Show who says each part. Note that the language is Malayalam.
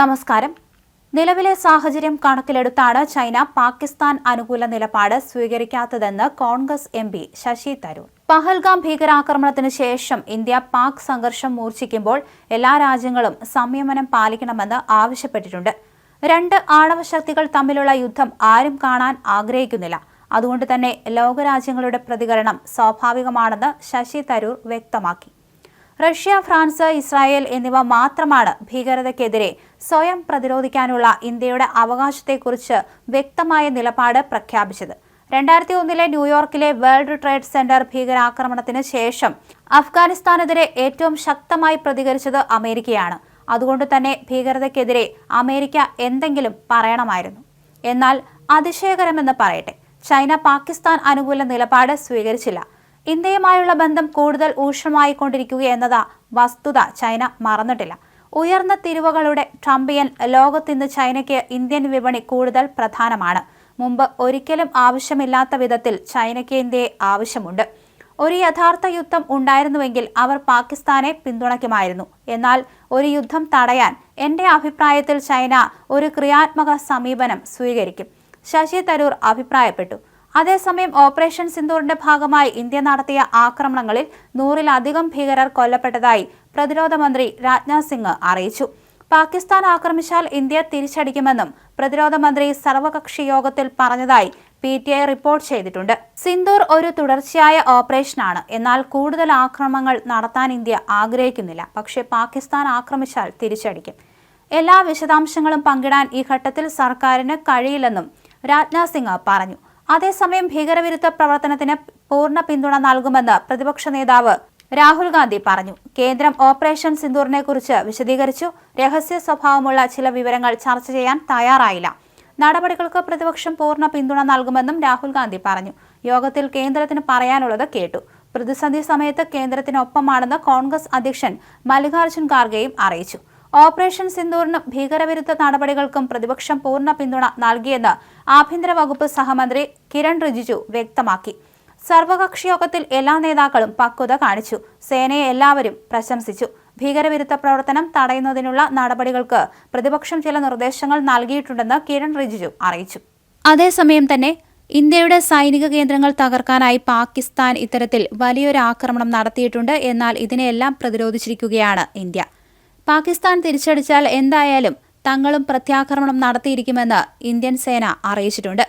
Speaker 1: നമസ്കാരം. നിലവിലെ സാഹചര്യം കണക്കിലെടുത്താണ് ചൈന പാകിസ്ഥാൻ അനുകൂല നിലപാട് സ്വീകരിക്കാത്തതെന്ന് Congress M P Shashi Tharoor. Pahalgam ഭീകരാക്രമണത്തിന് ശേഷം ഇന്ത്യ പാക് സംഘർഷം മൂർച്ഛിക്കുമ്പോൾ എല്ലാ രാജ്യങ്ങളും സംയമനം പാലിക്കണമെന്ന് ആവശ്യപ്പെട്ടിട്ടുണ്ട്. രണ്ട് ആണവശക്തികൾ തമ്മിലുള്ള യുദ്ധം ആരും കാണാൻ ആഗ്രഹിക്കുന്നില്ല. അതുകൊണ്ട് തന്നെ ലോകരാജ്യങ്ങളുടെ പ്രതികരണം സ്വാഭാവികമാണെന്ന് ശശി തരൂർ വ്യക്തമാക്കി. റഷ്യ ഫ്രാൻസ് ഇസ്രായേൽ എന്നിവ മാത്രമാണ് ഭീകരതയ്ക്കെതിരെ സ്വയം പ്രതിരോധിക്കാനുള്ള ഇന്ത്യയുടെ അവകാശത്തെക്കുറിച്ച് വ്യക്തമായ നിലപാട് പ്രഖ്യാപിച്ചത്. രണ്ടായിരത്തി ഒന്നിലെ ന്യൂയോർക്കിലെ വേൾഡ് ട്രേഡ് സെന്റർ ഭീകരാക്രമണത്തിന് ശേഷം അഫ്ഗാനിസ്ഥാനെതിരെ ഏറ്റവും ശക്തമായി പ്രതികരിച്ചത് അമേരിക്കയാണ്. അതുകൊണ്ട് തന്നെ ഭീകരതയ്ക്കെതിരെ അമേരിക്ക എന്തെങ്കിലും പറയണമായിരുന്നു. എന്നാൽ അതിശയകരമെന്ന് പറയട്ടെ ചൈന പാകിസ്ഥാൻ അനുകൂല നിലപാട് സ്വീകരിച്ചില്ല. ഇന്ത്യയുമായുള്ള ബന്ധം കൂടുതൽ ഊഷ്മമായിക്കൊണ്ടിരിക്കുക എന്നത് വസ്തുത ചൈന മറന്നിട്ടില്ല. ഉയർന്ന തിരിവുകളുടെ ട്രംപിയൻ ലോകത്തിന്ന് ചൈനയ്ക്ക് ഇന്ത്യൻ വിപണി കൂടുതൽ പ്രധാനമാണ്. മുമ്പ് ഒരിക്കലും ആവശ്യമില്ലാത്ത വിധത്തിൽ ചൈനയ്ക്ക് ഇന്ത്യയെ ആവശ്യമുണ്ട്. ഒരു യഥാർത്ഥ യുദ്ധം ഉണ്ടായിരുന്നുവെങ്കിൽ അവർ പാകിസ്ഥാനെ പിന്തുണയ്ക്കുമായിരുന്നു. എന്നാൽ ഒരു യുദ്ധം തടയാൻ എന്റെ അഭിപ്രായത്തിൽ ചൈന ഒരു ക്രിയാത്മക സമീപനം സ്വീകരിക്കും. ശശി തരൂർ അഭിപ്രായപ്പെട്ടു. അതേസമയം ഓപ്പറേഷൻ സിന്ദൂറിന്റെ ഭാഗമായി ഇന്ത്യ നടത്തിയ ആക്രമണങ്ങളിൽ നൂറിലധികം ഭീകരർ കൊല്ലപ്പെട്ടതായി പ്രതിരോധ മന്ത്രി രാജ്നാഥ് സിംഗ് അറിയിച്ചു. പാകിസ്ഥാൻ ആക്രമിച്ചാൽ ഇന്ത്യ തിരിച്ചടിക്കുമെന്നും പ്രതിരോധ മന്ത്രി സർവകക്ഷി യോഗത്തിൽ പറഞ്ഞതായി പി ടി ഐ റിപ്പോർട്ട് ചെയ്തിട്ടുണ്ട്. സിന്ദൂർ ഒരു തുടർച്ചയായ ഓപ്പറേഷനാണ്. എന്നാൽ കൂടുതൽ ആക്രമണങ്ങൾ നടത്താൻ ഇന്ത്യ ആഗ്രഹിക്കുന്നില്ല. പക്ഷേ പാകിസ്ഥാൻ ആക്രമിച്ചാൽ തിരിച്ചടിക്കും. എല്ലാ വിശദാംശങ്ങളും പങ്കിടാൻ ഈ ഘട്ടത്തിൽ സർക്കാരിന് കഴിയില്ലെന്നും രാജ്നാഥ് സിംഗ് പറഞ്ഞു. അതേസമയം ഭീകരവിരുദ്ധ പ്രവർത്തനത്തിന് പൂർണ പിന്തുണ നൽകുമെന്ന് പ്രതിപക്ഷ നേതാവ് രാഹുൽ ഗാന്ധി പറഞ്ഞു. കേന്ദ്രം ഓപ്പറേഷൻ സിന്ദൂറിനെ കുറിച്ച് വിശദീകരിച്ചു. രഹസ്യ സ്വഭാവമുള്ള ചില വിവരങ്ങൾ ചർച്ച ചെയ്യാൻ തയ്യാറായില്ല. നടപടികൾക്ക് പ്രതിപക്ഷം പൂർണ പിന്തുണ നൽകുമെന്നും രാഹുൽ ഗാന്ധി പറഞ്ഞു. യോഗത്തിൽ കേന്ദ്രത്തിന് പറയാനുള്ളത് കേട്ടു. പ്രതിസന്ധി സമയത്ത് കേന്ദ്രത്തിനൊപ്പമാണെന്ന് കോൺഗ്രസ് അധ്യക്ഷൻ മല്ലികാർജുൻ ഖാർഗെയും അറിയിച്ചു. ഓപ്പറേഷൻ സിന്ദൂറിനും ഭീകരവിരുദ്ധ നടപടികൾക്കും പ്രതിപക്ഷം പൂർണ പിന്തുണ നൽകിയെന്ന് ആഭ്യന്തര വകുപ്പ് സഹമന്ത്രി കിരൺ റിജിജു വ്യക്തമാക്കി. സർവകക്ഷി യോഗത്തിൽ എല്ലാ നേതാക്കളും പക്വത കാണിച്ചു. സേനയെ എല്ലാവരും പ്രശംസിച്ചു. ഭീകരവിരുദ്ധ പ്രവർത്തനം തടയുന്നതിനുള്ള നടപടികൾക്ക് പ്രതിപക്ഷം ചില നിർദ്ദേശങ്ങൾ നൽകിയിട്ടുണ്ടെന്ന് കിരൺ റിജിജു അറിയിച്ചു. അതേസമയം തന്നെ ഇന്ത്യയുടെ സൈനിക കേന്ദ്രങ്ങൾ തകർക്കാനായി പാകിസ്ഥാൻ ഇത്തരത്തിൽ വലിയൊരു ആക്രമണം നടത്തിയിട്ടുണ്ട്. എന്നാൽ ഇതിനെയെല്ലാം പ്രതിരോധിച്ചിരിക്കുകയാണ് ഇന്ത്യ. പാകിസ്ഥാൻ തിരിച്ചടിച്ചാൽ എന്തായാലും തങ്ങളും പ്രത്യാക്രമണം നടത്തിയിരിക്കുമെന്ന് ഇന്ത്യൻ സേന അറിയിച്ചിട്ടുണ്ട്.